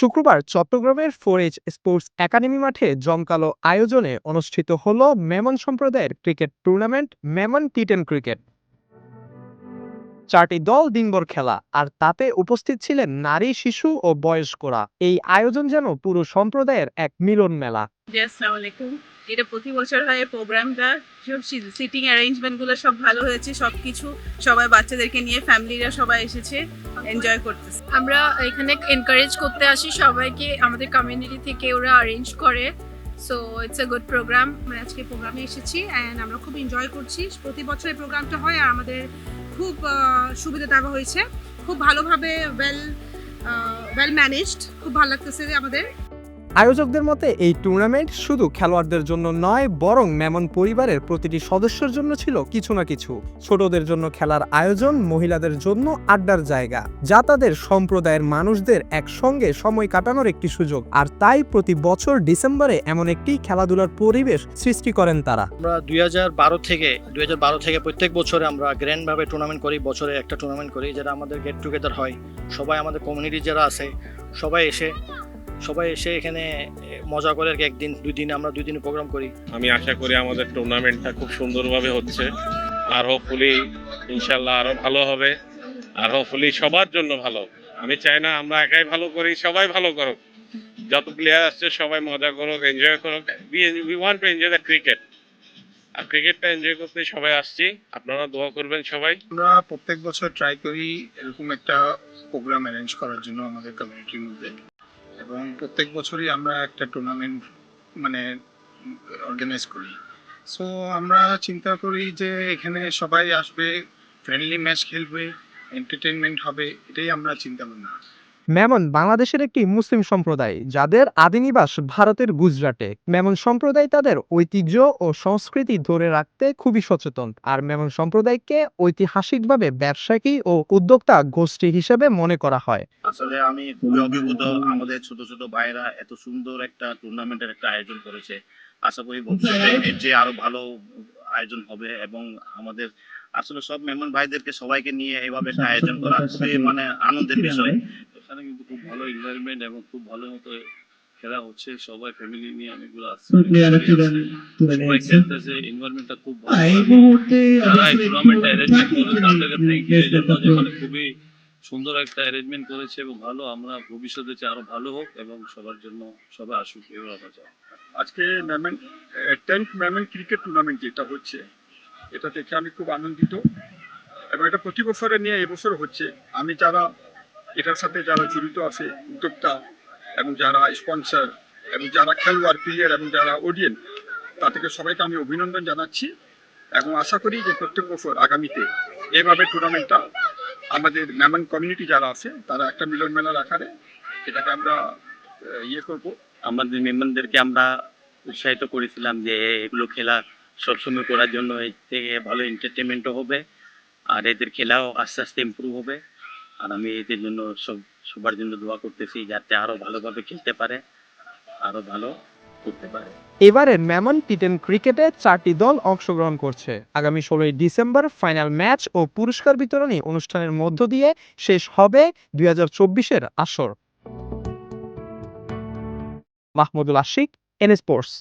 শুক্রবার চট্টগ্রামের four H sports academy মাঠে জমকালো আয়োজনে অনুষ্ঠিত হল মেমন সম্প্রদায়ের cricket tournament, Memon T ten cricket. চারটি দল দিনভর খেলা, আর তাতে উপস্থিত ছিলেন নারী, শিশু ও বয়স্করা। এই আয়োজন যেন পুরো সম্প্রদায়ের এক মিলন মেলা। এটা প্রতি বছর হয় প্রোগ্রামটা। সব সিটিং অ্যারেঞ্জমেন্টগুলো সব ভালো হয়েছে, সবকিছু সবাই বাচ্চাদেরকে নিয়ে ফ্যামিলিরা সবাই এসেছে। এনজয় করতেছে। আমরা এখানে এনকারেজ করতে আসি সবাইকে, আমাদের কমিউনিটি থেকে ওরা অ্যারেঞ্জ করে। So it's a good program আমরা আজকে প্রোগ্রামে এসেছি অ্যান্ড আমরা খুব এনজয় করছি। প্রতি বছর এই প্রোগ্রামটা হয় আর আমাদের খুব সুবিধা দেওয়া হয়েছে। খুব ভালোভাবে ওয়েল ওয়েল ম্যানেজড খুব ভালো লাগতেছে আমাদের। আয়োজকদের মতে, এই টুর্নামেন্ট শুধু খেলোয়াড়দের জন্য নয়, বরং মেমন পরিবারের প্রতিটি সদস্যের জন্য ছিল কিছু না কিছু। ছোটদের জন্য খেলার আয়োজন, মহিলাদের জন্য আড্ডার জায়গা, যা তাদের সম্প্রদায়ের মানুষদের একসঙ্গে সময় কাটানোর একটি সুযোগ। আর তাই প্রতি বছর ডিসেম্বরে এমন একটি খেলাধুলার পরিবেশ সৃষ্টি করেন তারা। আমরা দুই হাজার বারো থেকে, দুই হাজার বারো থেকে প্রত্যেক বছরে আমরা গ্র্যান্ড ভাবে টুর্নামেন্ট করি, বছরে একটা টুর্নামেন্ট করি, যেটা আমাদের গেট টুগেদার হয়। সবাই আমাদের কমিউনিটি যারা আছে, সবাই এসে সবাই এসে এখানে মজা করে আর কি একদিন দুই দিন আমরা দুই দিন প্রোগ্রাম করি। আমি আশা করি আমাদের টুর্নামেন্টটা খুব সুন্দরভাবে হচ্ছে। আর হোপফুলি ইনশাল্লাহ আরও ভালো হবে। আর হোপফুলি সবার জন্য ভালো আমি চাই না আমরা একাই ভালো করি সবাই ভালো করুক। যত প্লেয়ার আসছে সবাই মজা করুক এনজয় করুক। We want to enjoy the cricket আর ক্রিকেটটা এনজয় করতে সবাই আসছি। আপনারা দোয়া করবেন সবাই। আমরা প্রত্যেক বছর ট্রাই করি এরকম একটা প্রোগ্রাম অ্যারেঞ্জ করার জন্য আমাদের কমিউনিটির মধ্যে। এবং প্রত্যেক বছরই আমরা একটা টুর্নামেন্ট মানে অর্গানাইজ করি। সো আমরা চিন্তা করি যে, এখানে সবাই আসবে ফ্রেন্ডলি ম্যাচ খেলবে এন্টারটেনমেন্ট হবে, এটাই আমরা চিন্তা ভাবনা মেমন বাংলাদেশের একটি মুসলিম সম্প্রদায়, যাদের আদিনিবাস ভারতের গুজরাটে। মেমন সম্প্রদায় তাদের ঐতিহ্য ও সংস্কৃতি ধরে রাখতে খুবই সচেতন। আর মেমন সম্প্রদায়কে ঐতিহাসিকভাবে ব্যবসায়ী ও উদ্যোক্তা গোষ্ঠী হিসেবে মনে করা হয়। আসলে আমি খুবই অভিভূত, আমাদের ছোট ছোট ভাইরা এত সুন্দর একটা টুর্নামেন্টের একটা আয়োজন করেছে। আশা করি ভবিষ্যতে যে আরও ভালো আয়োজন হবে এবং আমাদের আসলে সব মেহমান ভাইদেরকে সবাইকে নিয়ে এইভাবে একটা আয়োজন করা মানে আনন্দের বিষয়। এখানে কিন্তু খুব ভালো এনভায়রনমেন্ট এবং খুব ভালো মতো খেলা হচ্ছে। সবাই ফ্যামিলি নিয়ে অনেকগুলো আসছে সবাই খেলতেছে। এনভায়রনমেন্টটা খুব ভালো। যারা এই টুর্নামেন্টটা অ্যারেঞ্জমেন্ট করেছে তাদের কাছে thank you এই জন্য যে মানে খুবই সুন্দর একটা অ্যারেঞ্জমেন্ট করেছে এবং ভালো। আমরা ভবিষ্যতে যে আরও ভালো হোক এবং সবার জন্য সবাই আসুক এবার আমরা চাই আজকে Memon tenth Memon cricket tournament যেটা হচ্ছে এটা দেখে আমি খুব আনন্দিত। এবং এটা প্রতি বছরে নিয়ে এবছর হচ্ছে। আমি যারা এটার সাথে যারা জড়িত আছে, উদ্যোক্তা এবং যারা স্পন্সর এবং যারা খেলোয়াড় প্লেয়ার এবং যারা অডিয়েন্স তাদেরকে সবাইকে আমি অভিনন্দন জানাচ্ছি এবং আশা করি যে প্রত্যেক বছর আগামীতে এভাবে টুর্নামেন্টটা আমাদের মেমন কমিউনিটি যারা আছে, তারা একটা মিলন মেলার আকারে এটাকে আমরা ইয়ে করব। আমাদের মেহমানদেরকে আমরা উৎসাহিত করেছিলাম যে এগুলো খেলা সবসময় করার জন্য, এর থেকে ভালো এন্টারটেনমেন্টও হবে আর এদের খেলাও আস্তে আস্তে ইমপ্রুভ হবে। আর আমি এদের জন্য সব, সবার জন্য দোয়া করতেছি যাতে আরও ভালোভাবে খেলতে পারে, আরও ভালো করতে পারে। এবারের মেমন টি টেন ক্রিকেটে চারটি দল অংশগ্রহণ করছে। আগামী ষোলোই ডিসেম্বর ফাইনাল ম্যাচ ও পুরস্কার বিতরণী অনুষ্ঠানের মধ্য দিয়ে শেষ হবে দুই হাজার চব্বিশের আসর। Mahmudul Ashiq N sports.